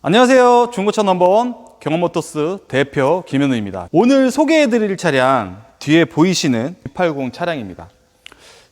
안녕하세요. 중고차 넘버원 경험모터스 대표 김현우입니다. 오늘 소개해드릴 차량 뒤에 보이시는 280 차량입니다.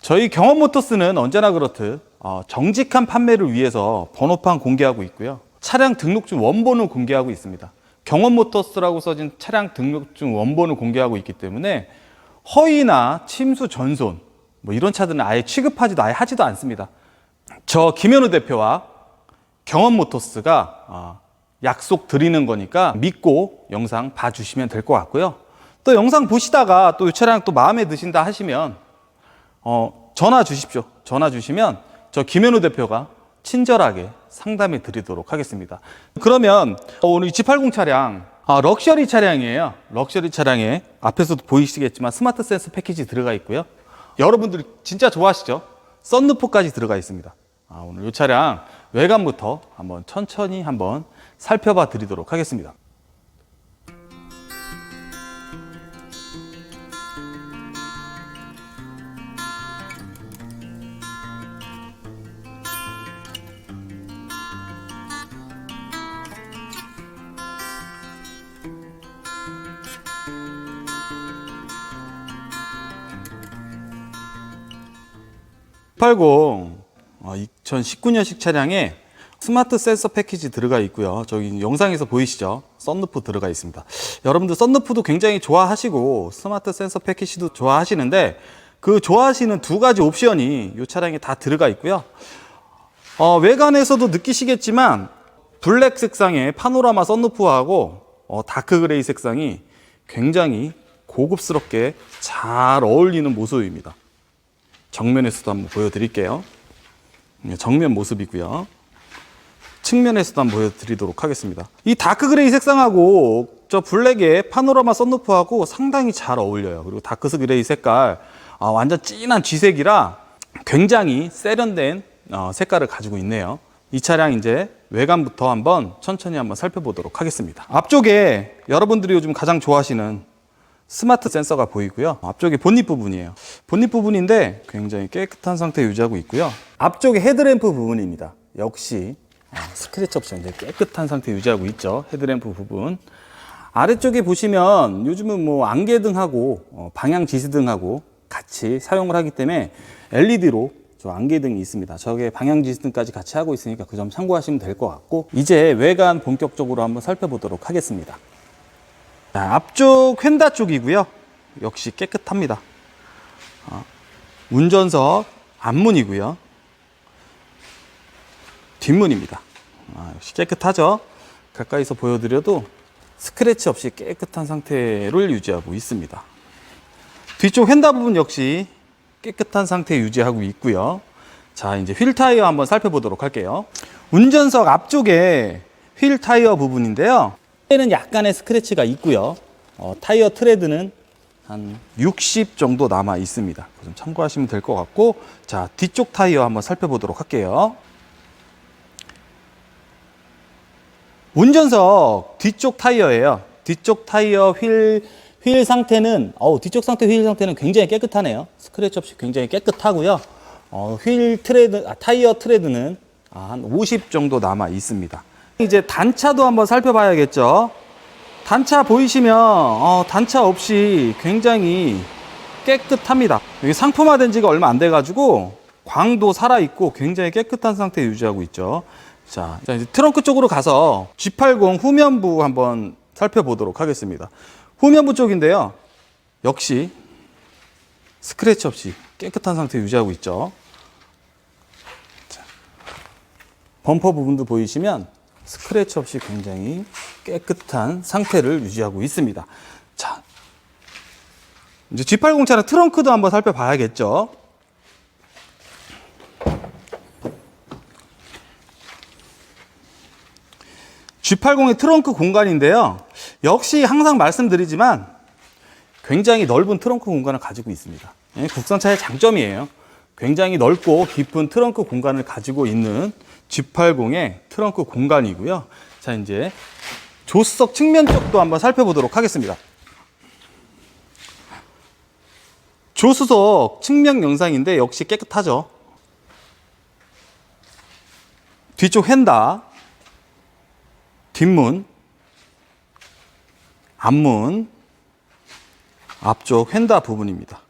저희 경험모터스는 언제나 그렇듯 어, 정직한 판매를 위해서 번호판 공개하고 있고요. 차량 등록증 원본을 공개하고 있습니다. 경험모터스라고 써진 차량 등록증 원본을 공개하고 있기 때문에 허위나 침수 전손 뭐 이런 차들은 아예 취급하지도 아예 하지도 않습니다. 저 김현우 대표와 경험 모터스가 어, 약속 드리는 거니까 믿고 영상 봐주시면 될 것 같고요. 또 영상 보시다가 또 이 차량 또 마음에 드신다 하시면 어, 전화 주십시오. 전화 주시면 저 김현우 대표가 친절하게 상담해 드리도록 하겠습니다. 그러면 어, 오늘 이 G80 차량 아, 럭셔리 차량이에요. 럭셔리 차량에 앞에서도 보이시겠지만 스마트 센서 패키지 들어가 있고요. 여러분들이 진짜 좋아하시죠? 썬루프까지 들어가 있습니다. 아, 오늘 이 차량 외관부터 한번 천천히 한번 살펴봐 드리도록 하겠습니다. 팔공 2019년식 차량에 스마트 센서 패키지 들어가 있고요. 저기 영상에서 보이시죠? 썬루프 들어가 있습니다. 여러분들 썬루프도 굉장히 좋아하시고 스마트 센서 패키지도 좋아하시는데 그 좋아하시는 두 가지 옵션이 이 차량에 다 들어가 있고요. 어, 외관에서도 느끼시겠지만 블랙 색상의 파노라마 썬루프하고 어, 다크 그레이 색상이 굉장히 고급스럽게 잘 어울리는 모습입니다. 정면에서도 한번 보여드릴게요. 네, 정면 모습이고요. 측면에서도 한번 보여드리도록 하겠습니다. 이 다크 그레이 색상하고 저 블랙의 파노라마 썬루프하고 상당히 잘 어울려요. 그리고 다크 그레이 색깔 아, 완전 진한 쥐색이라 굉장히 세련된 어, 색깔을 가지고 있네요. 이 차량 이제 외관부터 한번 천천히 한번 살펴보도록 하겠습니다. 앞쪽에 여러분들이 요즘 가장 좋아하시는 스마트 센서가 보이고요. 앞쪽에 본닛 부분이에요. 본닛 부분인데 굉장히 깨끗한 상태 유지하고 있고요. 앞쪽에 헤드램프 부분입니다. 역시 아, 스크래치 없이 이제 깨끗한 상태 유지하고 있죠. 헤드램프 부분. 아래쪽에 보시면 요즘은 뭐 안개등하고 어, 방향 지시등하고 같이 사용을 하기 때문에 LED로 저 안개등이 있습니다. 저게 방향 지시등까지 같이 하고 있으니까 그 점 참고하시면 될 것 같고 이제 외관 본격적으로 한번 살펴보도록 하겠습니다. 자, 앞쪽 휀다 쪽이고요. 역시 깨끗합니다. 어, 운전석 앞문이고요. 뒷문입니다. 아, 역시 깨끗하죠. 가까이서 보여드려도 스크래치 없이 깨끗한 상태를 유지하고 있습니다. 뒤쪽 휀다 부분 역시 깨끗한 상태 유지하고 있고요. 자, 이제 휠 타이어 한번 살펴보도록 할게요. 운전석 앞쪽에 휠 타이어 부분인데요. 에는 약간의 스크래치가 있고요. 어, 타이어 트레드는 한 60 정도 남아 있습니다. 좀 참고하시면 될 것 같고, 자 뒤쪽 타이어 한번 살펴보도록 할게요. 운전석 뒤쪽 타이어예요. 뒤쪽 타이어 휠, 휠 상태는, 어우, 뒤쪽 상태 휠 상태는 굉장히 깨끗하네요. 스크래치 없이 굉장히 깨끗하고요. 어, 휠 트레드, 아, 타이어 트레드는 아, 한50 정도 남아 있습니다. 이제 단차도 한번 살펴봐야겠죠. 단차 보이시면 어, 단차 없이 굉장히 깨끗합니다. 이게 상품화된 지가 얼마 안 돼가지고 광도 살아있고 굉장히 깨끗한 상태 유지하고 있죠. 자, 자, 이제 트렁크 쪽으로 가서 G80 후면부 한번 살펴보도록 하겠습니다. 후면부 쪽인데요. 역시 스크래치 없이 깨끗한 상태 유지하고 있죠. 자, 범퍼 부분도 보이시면 스크래치 없이 굉장히 깨끗한 상태를 유지하고 있습니다. 자, 이제 G80 차량 트렁크도 한번 살펴봐야겠죠. G80의 트렁크 공간인데요. 역시 항상 말씀드리지만 굉장히 넓은 트렁크 공간을 가지고 있습니다. 예, 국산차의 장점이에요. 굉장히 넓고 깊은 트렁크 공간을 가지고 있는 G80의 트렁크 공간이고요. 자, 이제 조수석 측면 쪽도 한번 살펴보도록 하겠습니다. 조수석 측면 영상인데 역시 깨끗하죠. 뒤쪽 휀다 뒷문, 앞문, 앞쪽 휀다 부분입니다.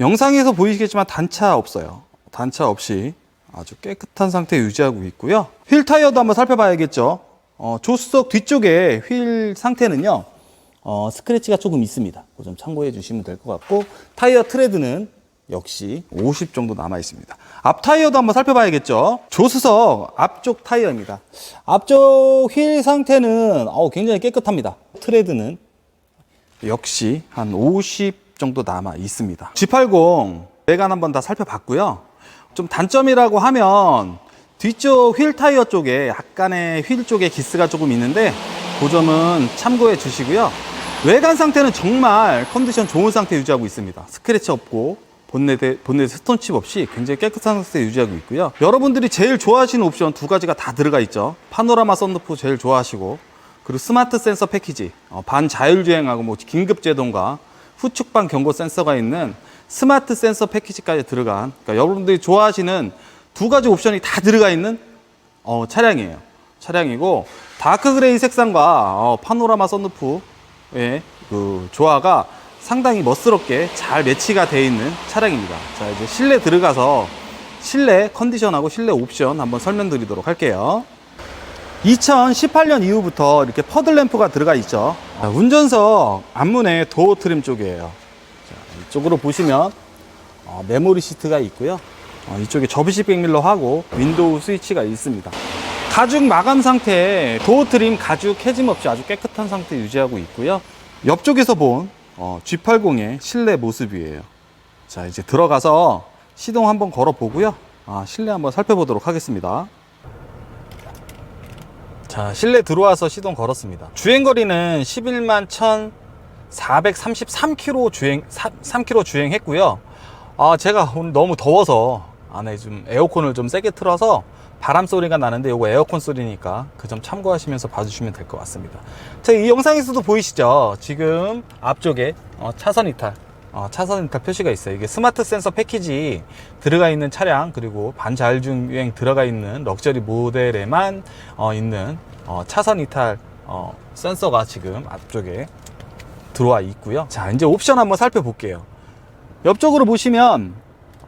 영상에서 보이시겠지만 단차 없어요. 단차 없이 아주 깨끗한 상태 유지하고 있고요. 휠 타이어도 한번 살펴봐야겠죠. 어, 조수석 뒤쪽에 휠 상태는요. 어, 스크래치가 조금 있습니다. 그거 좀 참고해 주시면 될 것 같고 타이어 트레드는 역시 50 정도 남아 있습니다. 앞 타이어도 한번 살펴봐야겠죠. 조수석 앞쪽 타이어입니다. 앞쪽 휠 상태는 어우, 굉장히 깨끗합니다. 트레드는 역시 한 50 정도 남아 있습니다. G80 외관 한번 다 살펴봤고요. 좀 단점이라고 하면 뒤쪽 휠 타이어 쪽에 약간의 휠 쪽에 기스가 조금 있는데 그 점은 참고해 주시고요. 외관 상태는 정말 컨디션 좋은 상태 유지하고 있습니다. 스크래치 없고 본넷에 본넷에 스톤칩 없이 굉장히 깨끗한 상태 유지하고 있고요. 여러분들이 제일 좋아하시는 옵션 두 가지가 다 들어가 있죠. 파노라마 썬루프 제일 좋아하시고 그리고 스마트 센서 패키지 어, 반자율주행하고 뭐 긴급 제동과 후측방 경고 센서가 있는 스마트 센서 패키지까지 들어간 그러니까 여러분들이 좋아하시는 두 가지 옵션이 다 들어가 있는 어, 차량이에요. 차량이고 다크 그레이 색상과 어, 파노라마 썬루프의 그 조화가 상당히 멋스럽게 잘 매치가 되어 있는 차량입니다. 자 이제 실내 들어가서 실내 컨디션하고 실내 옵션 한번 설명드리도록 할게요. 2018년 이후부터 이렇게 퍼들 램프가 들어가 있죠. 자, 운전석 앞문에 도어 트림 쪽이에요. 자, 이쪽으로 보시면 어, 메모리 시트가 있고요. 어, 이쪽에 접이식 백밀러하고 윈도우 스위치가 있습니다. 가죽 마감 상태, 도어 트림 가죽 해짐 없이 아주 깨끗한 상태 유지하고 있고요. 옆쪽에서 본 어, G80의 실내 모습이에요. 자, 이제 들어가서 시동 한번 걸어 보고요. 아, 실내 한번 살펴보도록 하겠습니다. 자, 실내 들어와서 시동 걸었습니다. 주행 거리는 11만 1,433km 주행, 3km 주행했고요. 아, 제가 오늘 너무 더워서 안에 좀 에어컨을 좀 세게 틀어서 바람 소리가 나는데 요거 에어컨 소리니까 그 점 참고하시면서 봐주시면 될 것 같습니다. 자, 이 영상에서도 보이시죠? 지금 앞쪽에 어, 차선 이탈, 어, 차선 이탈 표시가 있어요. 이게 스마트 센서 패키지 들어가 있는 차량 그리고 반자율주행 들어가 있는 럭셔리 모델에만 어, 있는 어, 차선 이탈 어, 센서가 지금 앞쪽에 들어와 있고요. 자, 이제 옵션 한번 살펴볼게요. 옆쪽으로 보시면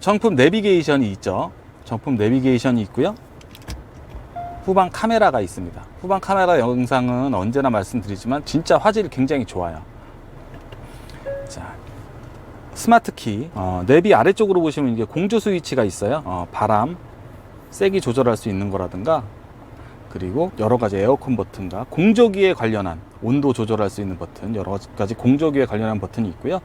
정품 내비게이션이 있죠. 정품 내비게이션이 있고요. 후방 카메라가 있습니다. 후방 카메라 영상은 언제나 말씀드리지만 진짜 화질이 굉장히 좋아요. 자, 스마트 키, 어, 내비 아래쪽으로 보시면 이제 공조 스위치가 있어요. 어, 바람 세기 조절할 수 있는 거라든가 그리고 여러 가지 에어컨 버튼과 공조기에 관련한 온도 조절할 수 있는 버튼, 여러 가지 공조기에 관련한 버튼이 있고요.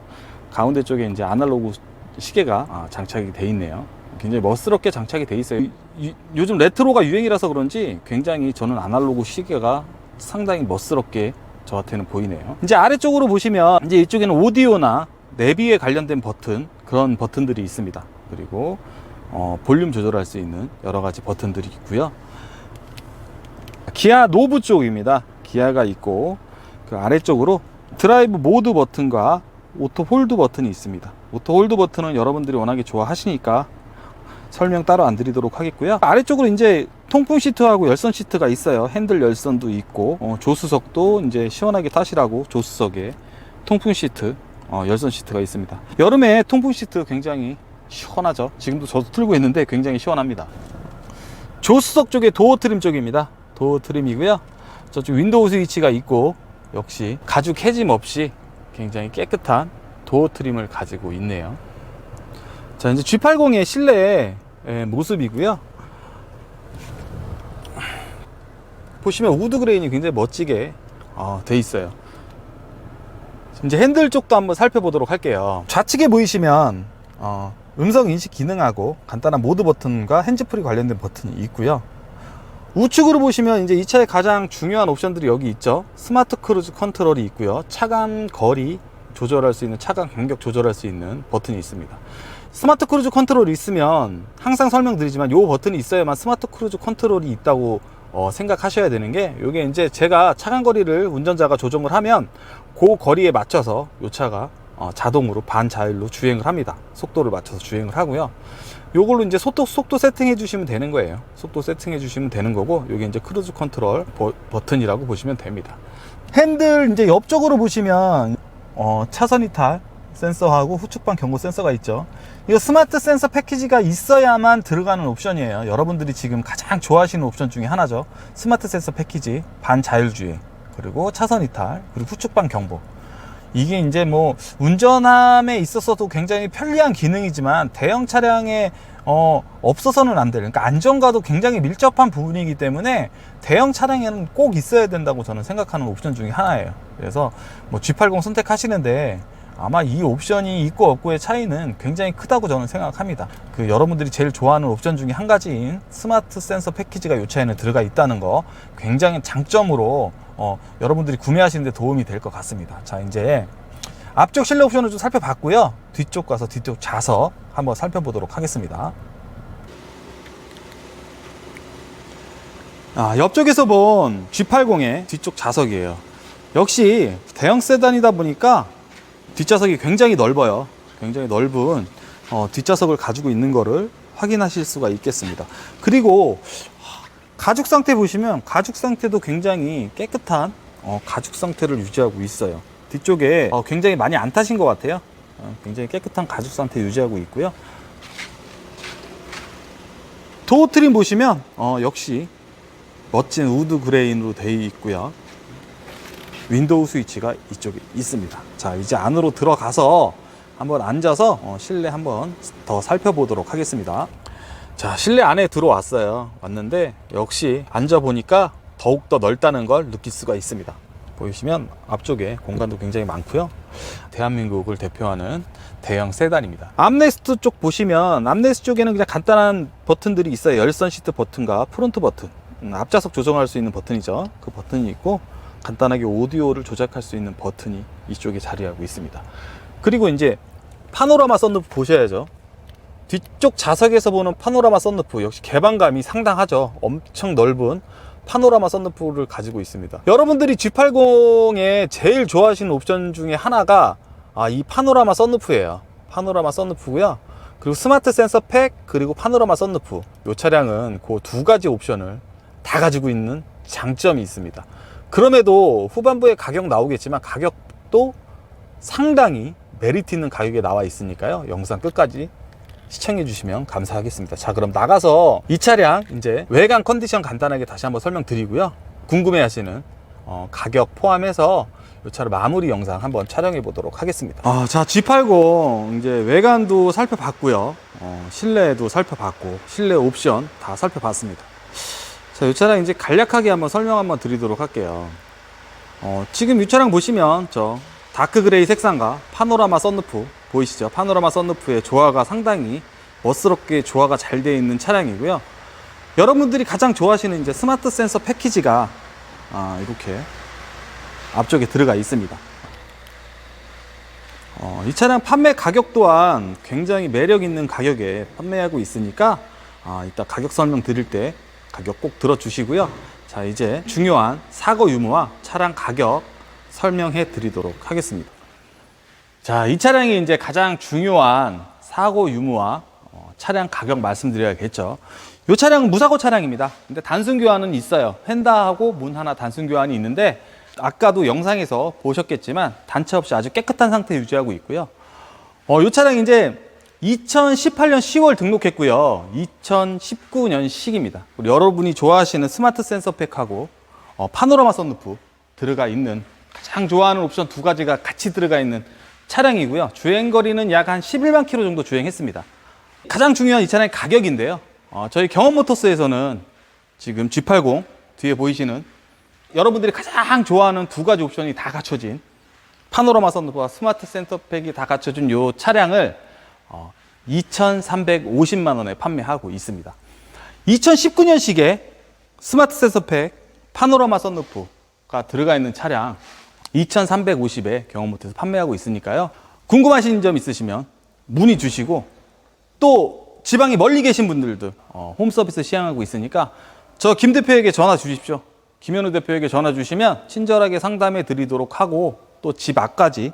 가운데 쪽에 이제 아날로그 시계가 아, 장착이 돼 있네요. 굉장히 멋스럽게 장착이 돼 있어요. 이- 요즘 레트로가 유행이라서 그런지 굉장히 저는 아날로그 시계가 상당히 멋스럽게 저한테는 보이네요. 이제 아래쪽으로 보시면 이제 이쪽에는 오디오나 내비에 관련된 버튼 그런 버튼들이 있습니다. 그리고 어, 볼륨 조절할 수 있는 여러 가지 버튼들이 있고요. 기아 노브 쪽입니다. 기아가 있고 그 아래쪽으로 드라이브 모드 버튼과 오토 홀드 버튼이 있습니다. 오토 홀드 버튼은 여러분들이 워낙에 좋아하시니까 설명 따로 안 드리도록 하겠고요. 아래쪽으로 이제 통풍 시트하고 열선 시트가 있어요. 핸들 열선도 있고 어, 조수석도 이제 시원하게 타시라고 조수석에 통풍 시트, 어, 열선 시트가 있습니다. 여름에 통풍 시트 굉장히 시원하죠. 지금도 저도 틀고 있는데 굉장히 시원합니다. 조수석 쪽에 도어 트림 쪽입니다. 도어 트림이고요. 저쪽 윈도우 스위치가 있고 역시 가죽 해짐 없이 굉장히 깨끗한 도어 트림을 가지고 있네요. 자 이제 G80의 실내 의 모습이고요. 보시면 우드 그레인이 굉장히 멋지게 어, 돼 있어요. 이제 핸들 쪽도 한번 살펴보도록 할게요. 좌측에 보이시면 어, 음성 인식 기능하고 간단한 모드 버튼과 핸즈프리 관련된 버튼이 있고요. 우측으로 보시면 이제 이 차의 가장 중요한 옵션들이 여기 있죠. 스마트 크루즈 컨트롤이 있고요. 차간 거리 조절할 수 있는 차간 간격 조절할 수 있는 버튼이 있습니다. 스마트 크루즈 컨트롤이 있으면 항상 설명드리지만 이 버튼이 있어야만 스마트 크루즈 컨트롤이 있다고 어, 생각하셔야 되는 게 이게 이제 제가 차간 거리를 운전자가 조정을 하면 그 거리에 맞춰서 이 차가 어, 자동으로 반자율로 주행을 합니다. 속도를 맞춰서 주행을 하고요. 요걸로 이제 속도, 속도 세팅해 주시면 되는 거예요. 속도 세팅해 주시면 되는 거고, 요게 이제 크루즈 컨트롤 버, 버튼이라고 보시면 됩니다. 핸들 이제 옆쪽으로 보시면, 어, 차선 이탈 센서하고 후측방 경고 센서가 있죠. 이거 스마트 센서 패키지가 있어야만 들어가는 옵션이에요. 여러분들이 지금 가장 좋아하시는 옵션 중에 하나죠. 스마트 센서 패키지, 반자율주행, 그리고 차선 이탈, 그리고 후측방 경보. 이게 이제 뭐 운전함에 있어서도 굉장히 편리한 기능이지만 대형 차량에 어 없어서는 안 될. 그러니까 안전과도 굉장히 밀접한 부분이기 때문에 대형 차량에는 꼭 있어야 된다고 저는 생각하는 옵션 중에 하나예요. 그래서 뭐 G80 선택하시는데 아마 이 옵션이 있고 없고의 차이는 굉장히 크다고 저는 생각합니다. 그 여러분들이 제일 좋아하는 옵션 중에 한 가지인 스마트 센서 패키지가 이 차에는 들어가 있다는 거 굉장히 장점으로 어, 여러분들이 구매하시는데 도움이 될 것 같습니다. 자, 이제 앞쪽 실내 옵션을 좀 살펴봤고요. 뒤쪽 가서 뒤쪽 좌석 한번 살펴보도록 하겠습니다. 아, 옆쪽에서 본 G80의 뒤쪽 좌석이에요. 역시 대형 세단이다 보니까 뒷좌석이 굉장히 넓어요. 굉장히 넓은 어, 뒷좌석을 가지고 있는 거를 확인하실 수가 있겠습니다. 그리고 가죽 상태 보시면 가죽 상태도 굉장히 깨끗한 어, 가죽 상태를 유지하고 있어요. 뒤쪽에 어, 굉장히 많이 안 타신 것 같아요. 어, 굉장히 깨끗한 가죽 상태 유지하고 있고요. 도어 트림 보시면 어, 역시 멋진 우드 그레인으로 되어 있고요. 윈도우 스위치가 이쪽에 있습니다. 자, 이제 안으로 들어가서 한번 앉아서 어, 실내 한번 더 살펴보도록 하겠습니다. 자, 실내 안에 들어왔어요. 왔는데 역시 앉아 보니까 더욱더 넓다는 걸 느낄 수가 있습니다. 보이시면 앞쪽에 공간도 굉장히 많고요. 대한민국을 대표하는 대형 세단입니다. 암레스트 쪽 보시면 암레스트 쪽에는 그냥 간단한 버튼들이 있어요. 열선 시트 버튼과 프론트 버튼. 음, 앞좌석 조정할 수 있는 버튼이죠. 그 버튼이 있고 간단하게 오디오를 조작할 수 있는 버튼이 이쪽에 자리하고 있습니다. 그리고 이제 파노라마 썬루프 보셔야죠. 뒤쪽 좌석에서 보는 파노라마 썬루프 역시 개방감이 상당하죠. 엄청 넓은 파노라마 썬루프를 가지고 있습니다. 여러분들이 G80에 제일 좋아하시는 옵션 중에 하나가 아, 이 파노라마 썬루프예요. 파노라마 썬루프고요. 그리고 스마트 센서 팩 그리고 파노라마 썬루프. 이 차량은 그 두 가지 옵션을 다 가지고 있는 장점이 있습니다. 그럼에도 후반부에 가격 나오겠지만 가격도 상당히 메리트 있는 가격에 나와 있으니까요. 영상 끝까지 시청해 주시면 감사하겠습니다. 자, 그럼 나가서 이 차량 이제 외관 컨디션 간단하게 다시 한번 설명드리고요. 궁금해 하시는 어, 가격 포함해서 이 차를 마무리 영상 한번 촬영해 보도록 하겠습니다. 아, 자, G80 이제 외관도 살펴봤고요. 어, 실내도 살펴봤고 실내 옵션 다 살펴봤습니다. 자, 이 차량 이제 간략하게 한번 설명 한번 드리도록 할게요. 어, 지금 이 차량 보시면 저 다크 그레이 색상과 파노라마 썬루프 보이시죠? 파노라마 썬루프의 조화가 상당히 멋스럽게 조화가 잘 되어 있는 차량이고요. 여러분들이 가장 좋아하시는 이제 스마트 센서 패키지가 아, 이렇게 앞쪽에 들어가 있습니다. 어, 이 차량 판매 가격 또한 굉장히 매력 있는 가격에 판매하고 있으니까 아, 이따 가격 설명 드릴 때 가격 꼭 들어주시고요. 자, 이제 중요한 사고 유무와 차량 가격 설명해 드리도록 하겠습니다. 자, 이 차량이 이제 가장 중요한 사고 유무와 어, 차량 가격 말씀드려야겠죠. 이 차량은 무사고 차량입니다. 근데 단순 교환은 있어요. 휀다하고 문 하나 단순 교환이 있는데 아까도 영상에서 보셨겠지만 단체 없이 아주 깨끗한 상태 유지하고 있고요. 어, 이 차량 이제 2018년 10월 등록했고요. 2019년 식입니다. 여러분이 좋아하시는 스마트 센서 팩하고 어, 파노라마 썬루프 들어가 있는 가장 좋아하는 옵션 두 가지가 같이 들어가 있는 차량이고요. 주행 거리는 약 한 11만 킬로 정도 주행했습니다. 가장 중요한 이 차량의 가격인데요. 어, 저희 경험 모터스에서는 지금 G80 뒤에 보이시는 여러분들이 가장 좋아하는 두 가지 옵션이 다 갖춰진 파노라마 썬루프와 스마트 센터 팩이 다 갖춰진 이 차량을 어, 2,350만 원에 판매하고 있습니다. 2019년식에 스마트 센서 팩 파노라마 썬루프가 들어가 있는 차량 2,350에 경험모터에서 판매하고 있으니까요. 궁금하신 점 있으시면 문의 주시고 또 지방이 멀리 계신 분들도 어, 홈 서비스 시행하고 있으니까 저 김 대표에게 전화 주십시오. 김현우 대표에게 전화 주시면 친절하게 상담해 드리도록 하고 또 집 앞까지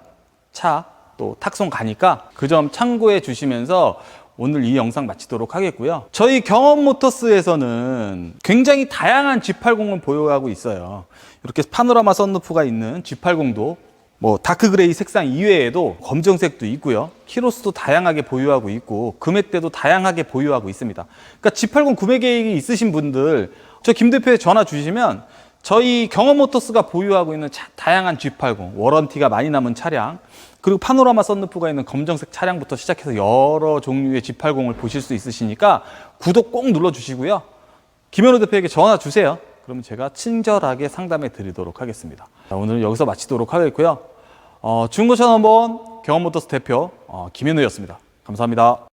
차 또 탁송 가니까 그 점 참고해 주시면서 오늘 이 영상 마치도록 하겠고요. 저희 경험 모터스에서는 굉장히 다양한 G80을 보유하고 있어요. 이렇게 파노라마 썬루프가 있는 G80도 뭐 다크 그레이 색상 이외에도 검정색도 있고요. 키로수도 다양하게 보유하고 있고 금액대도 다양하게 보유하고 있습니다. 그러니까 G80 구매 계획이 있으신 분들 저 김 대표에 전화 주시면 저희 경험 모터스가 보유하고 있는 차- 다양한 G80 워런티가 많이 남은 차량 그리고 파노라마 썬루프가 있는 검정색 차량부터 시작해서 여러 종류의 G80을 보실 수 있으시니까 구독 꼭 눌러 주시고요. 김현우 대표에게 전화 주세요. 그러면 제가 친절하게 상담해 드리도록 하겠습니다. 자, 오늘 여기서 마치도록 하겠고요. 어, 중고차 넘버원 경험모터스 대표 어, 김현우였습니다. 감사합니다.